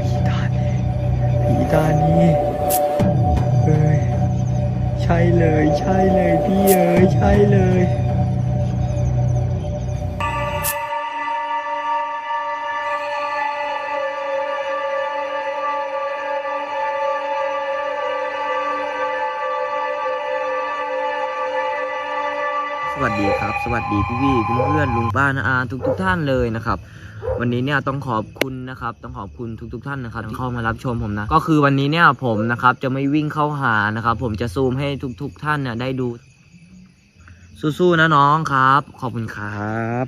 ผีตานีผีตานี้เอ้ยใช่เลย ใช่เลยพี่เอ้ยใช่เลย สวัสดีพี่พี่เพื่อนเพื่อนๆลุงป้านาอาทุกทุกๆท่านเลยนะครับ วันนี้เนี่ยต้องขอบคุณนะครับ ต้องขอบคุณทุกทุกๆท่านนะครับที่เข้ามารับชมผมนะ ก็คือวันนี้เนี่ยผมนะครับจะไม่วิ่งเข้าหานะครับ ผมจะซูมให้ทุกทุกๆท่านเนี่ยได้ดู สู้ๆนะน้องครับ ขอบคุณครับ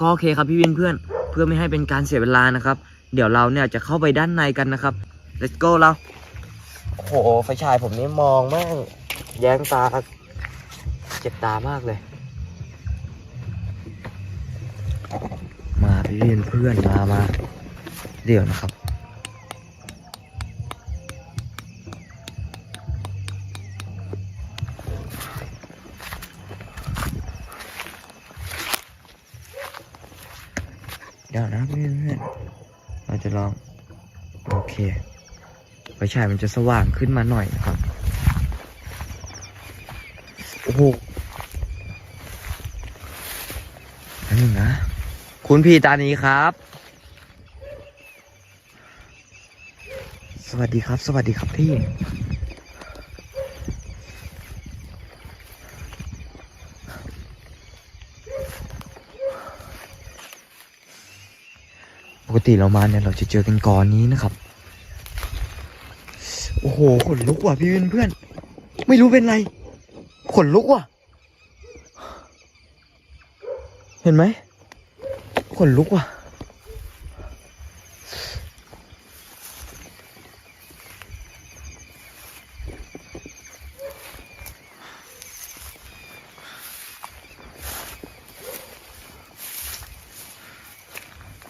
ก็โอเคครับพี่เพื่อนเพื่อไม่ให้เป็นการเสียเวลานะครับ เดี๋ยวเราเนี่ยจะเข้าไปด้านในกันนะครับ let's go เราโอ้โหไฟฉายผมนี่มองมากแย้งตาเจ็บตามากเลย มาเพื่อนเพื่อนมามาเดี๋ยวนะครับเดี๋ยวนะเพื่อนเพื่อนเราจะลอง โอเคไฟฉายมันจะสว่างขึ้นมาหน่อยนะครับ โอ้โหอันนึงนะ คุณพี่ตานีครับ สวัสดีครับ สวัสดีครับพี่ ปกติเรามาเนี่ย เราจะเจอกันก่อนนี้นะครับ โอ้โห ขนลุกว่ะพี่เพื่อน ไม่รู้เป็นไร ขนลุกว่ะ เห็นไหม ขนลุกว่ะ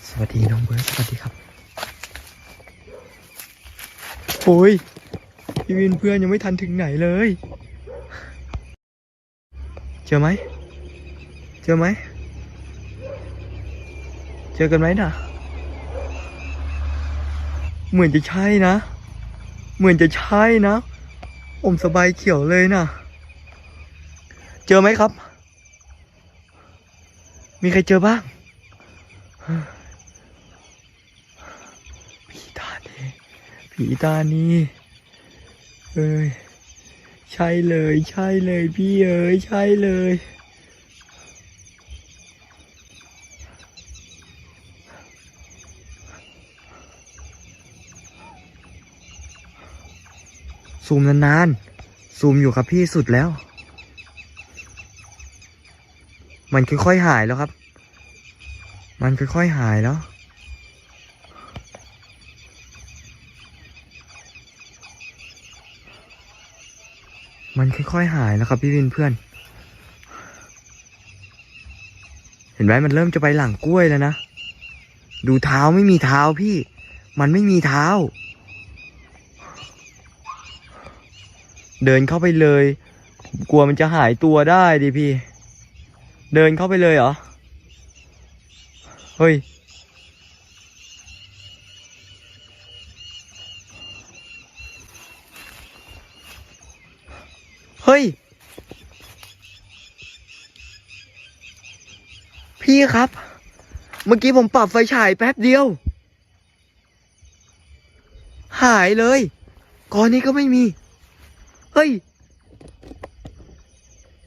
สวัสดีน้องเบิร์ดสวัสดีครับโอ้ยพี่วินเพื่อนยังไม่ทันถึงไหนเลย เจอไหม เจอไหม เจอกันไหมนะเหมือนจะใช่นะ เหมือนจะใช่นะผมสบายเขียวเลยนะเจอไหมครับ มีใครเจอบ้างผีตานี้ผีตานี้เอ้ย ใช่เลย ใช่เลยพี่เอ๋ยใช่เลย ซูมนานๆ ซูมอยู่ครับพี่สุดแล้ว มันค่อยๆหายแล้วครับ มันค่อยๆหายแล้ว มันค่อยๆหายแล้วครับพี่วินเพื่อน เห็นไหมมันเริ่มจะไปหลังกล้วยแล้วนะ ดูเท้าไม่มีเท้าพี่ มันไม่มีเท้า เดินเข้าไปเลย ผมกลัวมันจะหายตัวได้ดิพี่ เดินเข้าไปเลยเหรอ เฮ้ย เฮ้ย พี่ครับ เมื่อกี้ผมปรับไฟฉายแป๊บเดียว หายเลย ก่อนนี้ก็ไม่มี เฮ้ย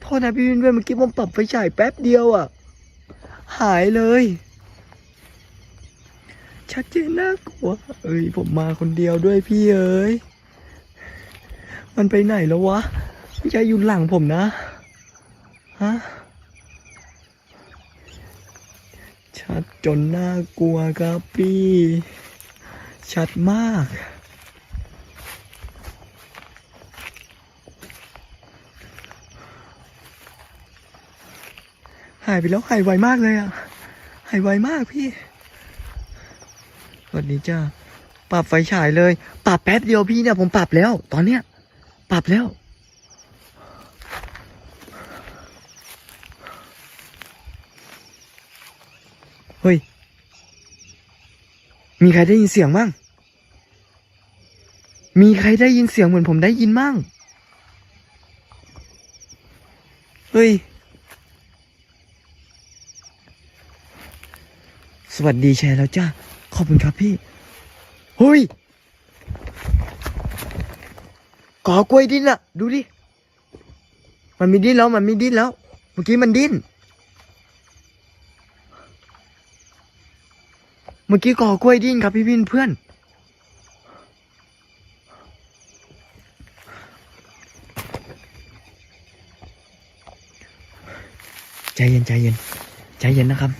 โทษนะพี่วินเวยเมื่อกี้ผมปรับไฟฉายแป๊บเดียวอะ่ะ หายเลย ชัดเจนน่ากลัว เอ้ยผมมาคนเดียวด้วยพี่เอ้ย มันไปไหนแล้ววะไม่ใช่อยู่หลังผมนะ ฮะ ชัดจนน่ากลัวครับพี่ ชัดมาก หายไปแล้วหายไวมากเลยอะ หายไวมากพี่สวัสดีจ้า ปรับไฟฉายเลย ปรับแป๊บเดียวพี่เนี่ยผมปรับแล้ว ตอนเนี้ย ปรับแล้ว เฮ้ย มีใครได้ยินเสียงมั่ง มีใครได้ยินเสียงเหมือนผมได้ยินมั่ง เฮ้ย สวัสดีแชร์แล้วจ้าขอบคุณครับพี่เฮ้ยกอกล้วยดิ้นอะดูดิ มันมีดิ้นแล้วมันมีดิ้นแล้ว เมื่อกี้มันดิ้น เมื่อกี้กอกล้วยดิ้นครับพี่พินเพื่อน ใจเย็นใจเย็นใจเย็นนะครับ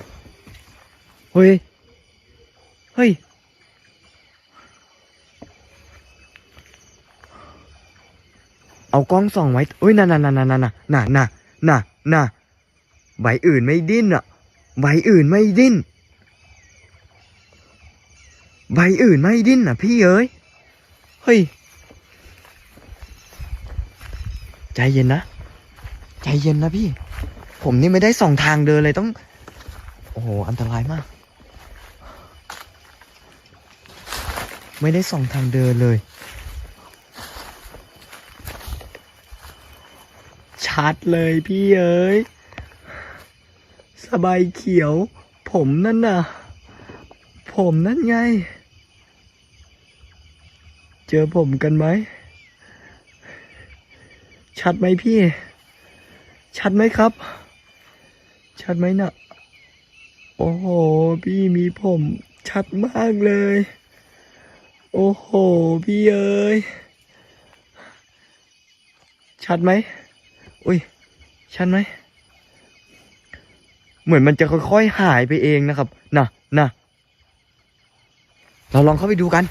เฮ้ย เฮ้ย เอากล้องส่องไว้เฮ้ยน่ะน่ะน่ะน่ะน่ะน่ะน่ะน่ะน่ะน่ะใบอื่นไม่ดิ้นอะ ใบอื่นไม่ดิ้น ใบอื่นไม่ดิ้นอะ พี่เอ้ย เฮ้ย ใจเย็นนะ ใจเย็นนะพี่ ผมนี่ไม่ได้ส่องทางเดินเลยต้อง โอ้โห อันตรายมาก ไม่ได้ส่องทางเดินเลย ชัดเลยพี่เอ้ยสบายเขียว ผมนั่นน่ะ ผมนั่นไง เจอผมกันไหม ชัดไหมพี่ ชัดไหมครับ ชัดไหมน่ะ โอ้โห พี่มีผมชัดมากเลย โอ้โห พี่เอ้ย ชัดไหม อุ้ย ชัดไหม เหมือนมันจะค่อยๆ หายไปเองนะครับ น่ะน่ะเราลองเข้าไปดูกัน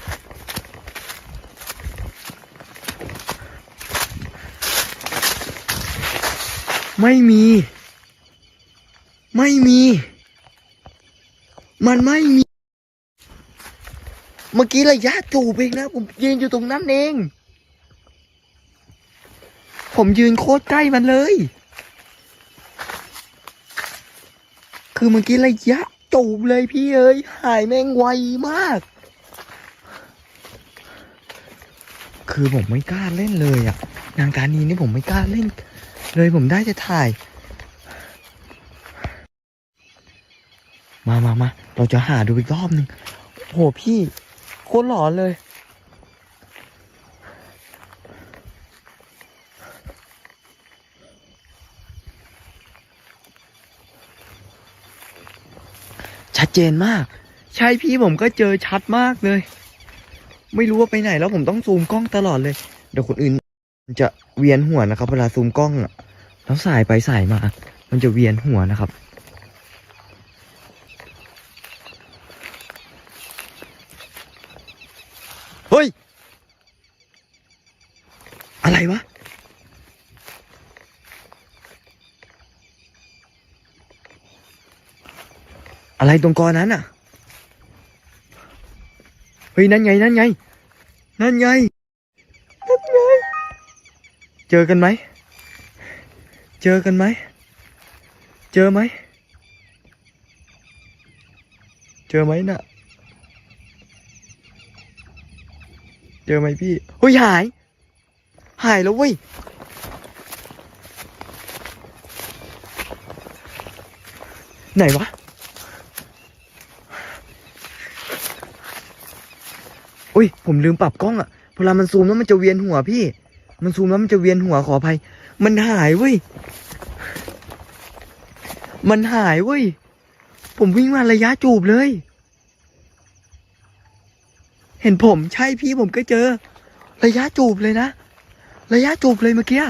ไม่มี ไม่มี มันไม่มี เมื่อกี้ระยะจูบเองนะผมยืนอยู่ตรงนั้นเอง ผมยืนโคตรใกล้มันเลย คือเมื่อกี้ระยะจูบเลยพี่เอ้ยหายแม่งไวมาก คือผมไม่กล้าเล่นเลยอะงานการนี้นี่ผมไม่กล้าเล่น เลยผมได้จะถ่าย มามามาเราจะหาดูอีกรอบหนึ่งโหพี่ โคตรหลอนเลย ชัดเจนมาก ใช่พี่ผมก็เจอชัดมากเลย ไม่รู้ว่าไปไหนแล้วผมต้องซูมกล้องตลอดเลย เดี๋ยวคนอื่นจะเวียนหัวนะครับ เวลาซูมกล้องอะแล้วสายไปสายมา มันจะเวียนหัวนะครับ เฮ้ย อะไรวะ อะไรตรงกอนั้นอะ เฮ้ย นั่นไง นั่นไง นั่นไง นั่นไง เจอกันไหม เจอกันไหม เจอไหม เจอไหมน่ะ เจอไหมพี่เฮ้ยหาย หายแล้วเว้ยไหนวะ อุ้ย ผมลืมปรับกล้องอะเวลามันซูมแล้วมันจะเวียนหัวพี่ มันซูมแล้วมันจะเวียนหัวขออภัย มันหายเว้ย มันหายเว้ย ผมวิ่งมาระยะจูบเลย เห็นผมใช่พี่ผมก็เจอ ระยะจูบเลยนะ ระยะจูบเลยเมื่อกี้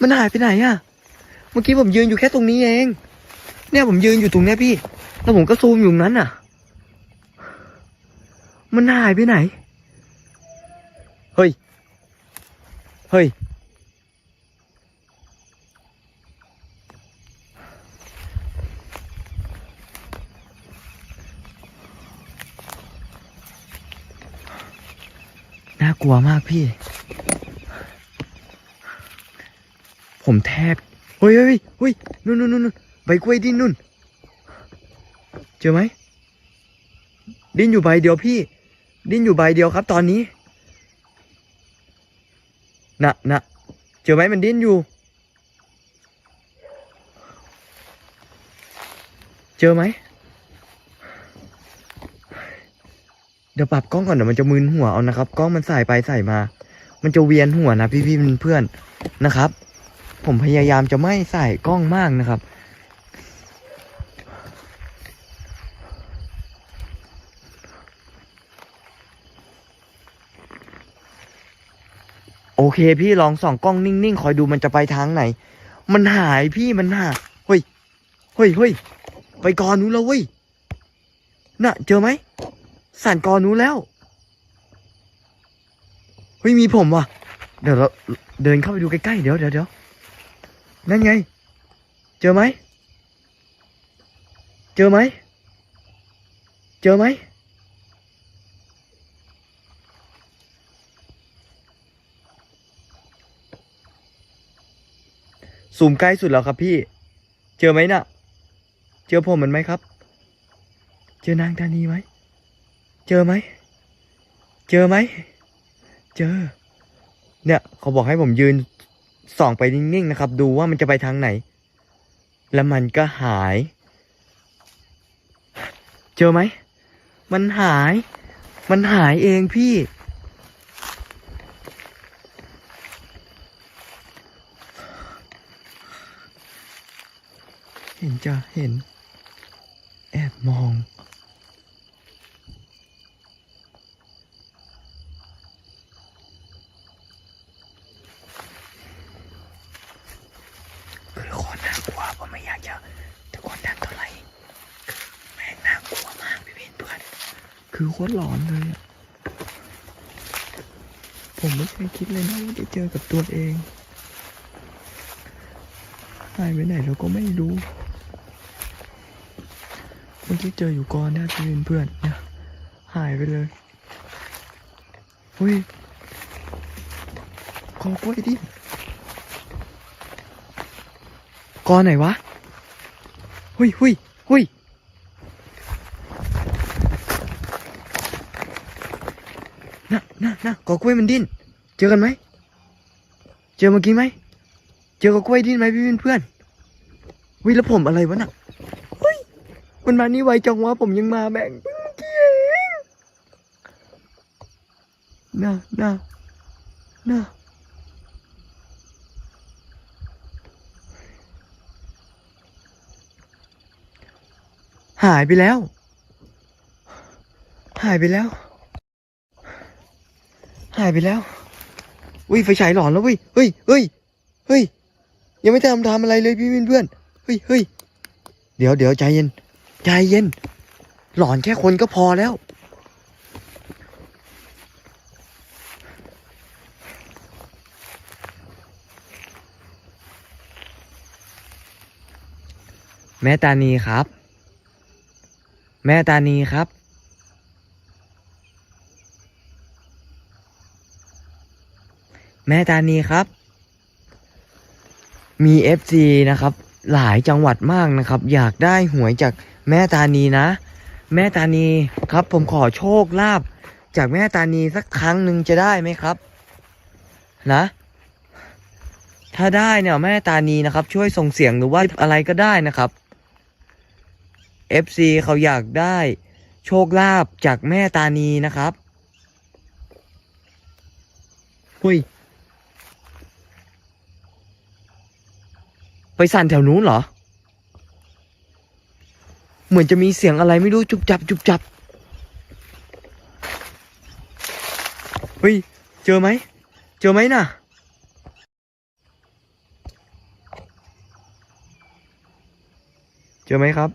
มันหายไปไหนอะเมื่อกี้ผมยืนอยู่แค่ตรงนี้เอง เนี่ยผมยืนอยู่ตรงเนี้ยพี่ แล้วผมก็ซูมอยู่นั้นอะมันหายไปไหน เฮ้ย เฮ้ย น่ากลัวมากพี่ ผมแทบ เฮ้ยเฮ้ยเฮ้ยนู่นนู่นนู่นใบกล้วยดิ้นนู่น เจอไหม ดิ้นอยู่ใบเดียวพี่ ดิ้นอยู่ใบเดียวครับตอนนี้ น่ะน่ะเจอไหมมันดิ้นอยู่ เจอไหม เดี๋ยวปรับกล้องก่อนเดี๋ยวมันจะมึนหัวเอานะครับกล้องมันสายไปสายมา มันจะเวียนหัวนะพี่พี่เพื่อนๆนะครับ ผมพยายามจะไม่ใส่กล้องมากนะครับ โอเค พี่ลองส่องกล้องนิ่งๆ คอยดูมันจะไปทางไหน มันหายพี่มันหายเฮ้ยเฮ้ยเฮ้ยไปกอนู้นแล้วเว้ยน่ะ เจอไหมสั่นกอนนู้นแล้วเฮ้ยมีผมว่ะ เดี๋ยวเราเดินเข้าไปดูใกล้ๆเดี๋ยวเดี๋ยวเดี๋ยวนั่นไง เจอไหม เจอไหม เจอไหม ซูมใกล้สุดแล้วครับพี่ เจอไหมน่ะ เจอผมมันไหมครับ เจอนางตานีไหม เจอไหม เจอไหม เจอ เนี่ย เขาบอกให้ผมยืนส่องไปนิ่งๆนะครับ ดูว่ามันจะไปทางไหน แล้วมันก็หาย เจอไหม มันหาย มันหายเองพี่ ห็นจะเห็น แอบมอง คือโคนน่ากลัวผมไม่อยากจะตะโกนดังเท่าไหร่แม่งน่ากลัวมากพี่เพื่อนเพื่อนคือโคตรหลอนเลยอะผมไม่เคยคิดเลยนะว่าจะเจอกับตัวเองหายไปไหนเราก็ไม่รู้ เมื่อกี้เจออยู่ก่อนเนี่ยพี่เพื่อนเนี่ยหายไปเลยเฮ้ยขอกล้วยดิกอไหนวะหุยหุยหุยน่ะน่ะน่ะกอกล้วยมันดิ้น เจอกันไหม เจอเมื่อกี้ไหม เจอกอกล้วยดิ้นไหมพี่เพื่อนๆวิแล้วผมอะไรวะน่ะเฮ้ย มันมานี่ไวจังวะผมยังมาแบ่งเพิ่งเกี้น่ะน่ะน่ะหายไปแล้ว หายไปแล้ว หายไปแล้วอุ้ยไฟฉายหลอนแล้วเว้ยเฮ้ยเฮ้ยเฮ้ยยังไม่ทำทำอะไรเลยพี่เพื่อนเฮ้ยเฮ้ยเดี๋ยวเดี๋ยวใจเย็น ใจเย็น หลอนแค่คนก็พอแล้ว แม่ตานีครับ แม่ตานีครับแม่ตานีครับ มีเอฟซีนะครับ หลายจังหวัดมากนะครับ อยากได้หวยจากแม่ตานีนะ แม่ตานีครับ ผมขอโชคลาภจากแม่ตานีสักครั้งหนึ่งจะได้ไหมครับ นะ ถ้าได้เนี่ยแม่ตานีนะครับ ช่วยส่งเสียงหรือว่าอะไรก็ได้นะครับ FC เขาอยากได้โชคลาภจากแม่ตานีนะครับ หุย ไปสั่นแถวนู้นเหรอ เหมือนจะมีเสียงอะไรไม่รู้จุบจับ จุบจับ เฮ้ย เจอไหม เจอไหมน่ะ เจอไหมครับ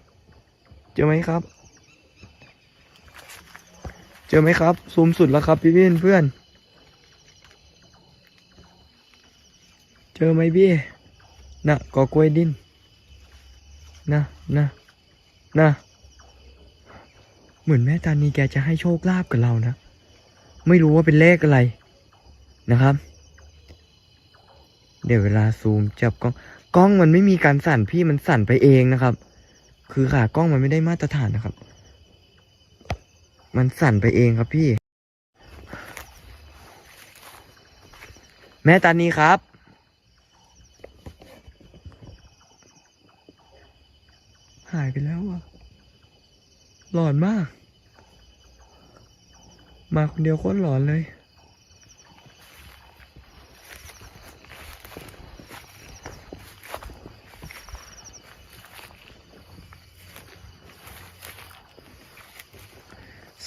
เจอไหมครับ เจอไหมครับ ซูมสุดแล้วครับพี่พี่เพื่อน เจอไหมพี่ น่ะกอกล้วยดินนะนะนะเหมือนแม่ตานีแกจะให้โชคลาภกับเรานะ ไม่รู้ว่าเป็นเลขอะไรนะครับ เดี๋ยวเวลาซูมจับกล้องกล้องมันไม่มีการสั่นพี่มันสั่นไปเองนะครับ คือขากล้องมันไม่ได้มาตรฐานนะครับ มันสั่นไปเองครับพี่ แม่ตานีครับ หายไปแล้วอะ หลอนมาก มาคนเดียวโคตรหลอนเลย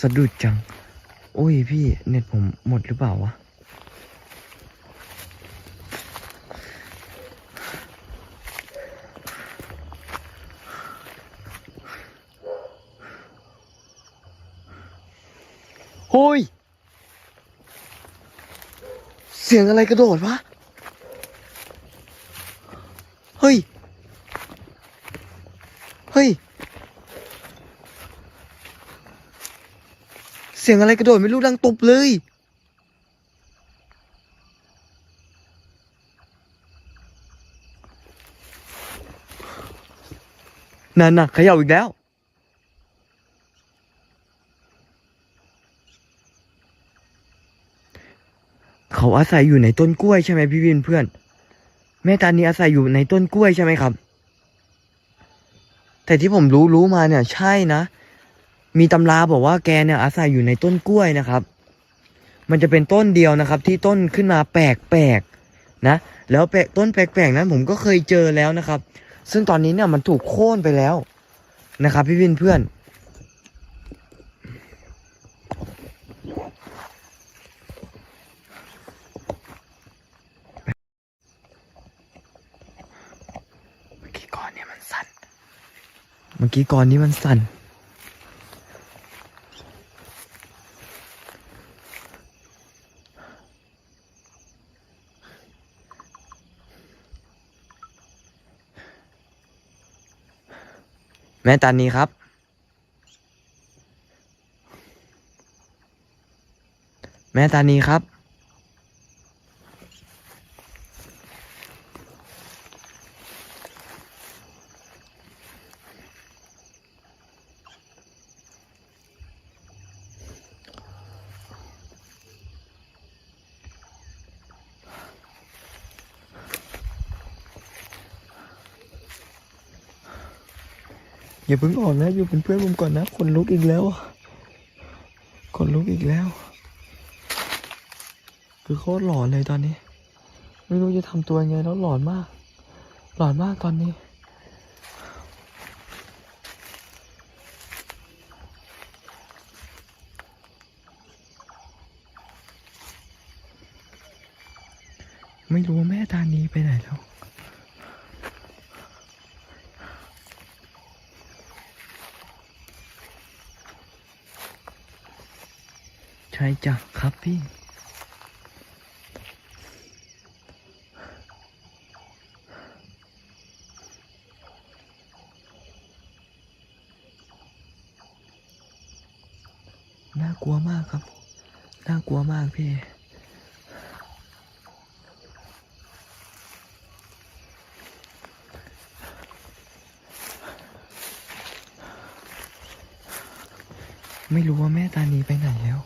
สะดุดจัง โอ้ยพี่เน็ตผมหมดหรือเปล่าวะ โอ้ย เสียงอะไรกระโดดวะ เฮ้ย เฮ้ย เสียงอะไรกระโดดไม่รู้ดังตุบเลยนั่นน่ะเขย่าอีกแล้ว เขาอาศัยอยู่ในต้นกล้วยใช่ไหมพี่วินเพื่อน แม่ตานีอาศัยอยู่ในต้นกล้วยใช่ไหมครับ แต่ที่ผมรู้รู้มาเนี่ย ใช่นะ มีตำราบอกว่าแกเนี่ย อาศัยอยู่ในต้นกล้วยนะครับ มันจะเป็นต้นเดียวนะครับ ที่ต้นขึ้นมาแปลกๆนะ แล้วแปลกต้นแปลกๆนั้นผมก็เคยเจอแล้วนะครับ ซึ่งตอนนี้เนี่ยมันถูกโค่นไปแล้วนะครับ พี่วินเพื่อน เมื่อกี้ก่อนเนี่ยมันสั่น เมื่อกี้ก่อนนี้มันสั่น แม่ตานีครับ แม่ตานีครับ อย่าเพิ่งออกนะ อยู่เป็นเพื่อนผมก่อนนะขนลุกอีกแล้วอะขนลุกอีกแล้ว คือโคตรหลอนเลยตอนนี้ ไม่รู้จะทำตัวยังไงแล้วหลอนมาก หลอนมากตอนนี้ไม่รู้แม่ตานีไปไหนแล้ว ใช่จ้ะครับพี่ น่ากลัวมากครับ น่ากลัวมากพี่ ไม่รู้ว่าแม่ตานีไปไหนแล้ว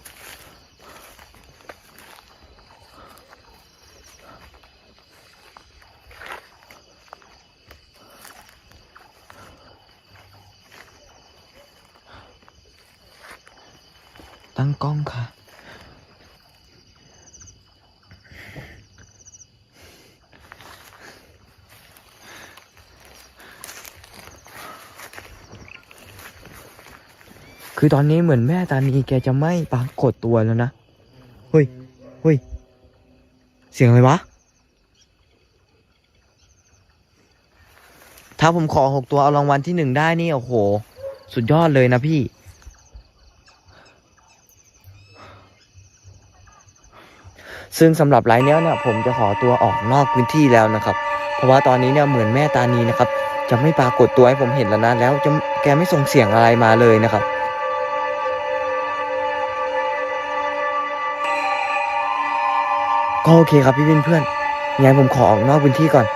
ตั้งกล้องค่ะ คือตอนนี้เหมือนแม่ตานีแกจะไม่ปรากฏตัวแล้วนะ เฮ้ย เฮ้ย เสียงอะไรวะ ถ้าผมขอหกตัวเอารางวัลที่หนึ่งได้นี่ โอ้โห สุดยอดเลยนะพี่ ซึ่งสำหรับไลน์เนี้ยเนี่ยผมจะขอตัวออกนอกพื้นที่แล้วนะครับ เพราะว่าตอนนี้เนี่ยเหมือนแม่ตานีนะครับ จะไม่ปรากฏตัวให้ผมเห็นแล้วนะแล้วจะแกไม่ส่งเสียงอะไรมาเลยนะครับก็โอเคครับพี่วินเพื่อนยังไงผมขอออกนอกพื้นที่ก่อน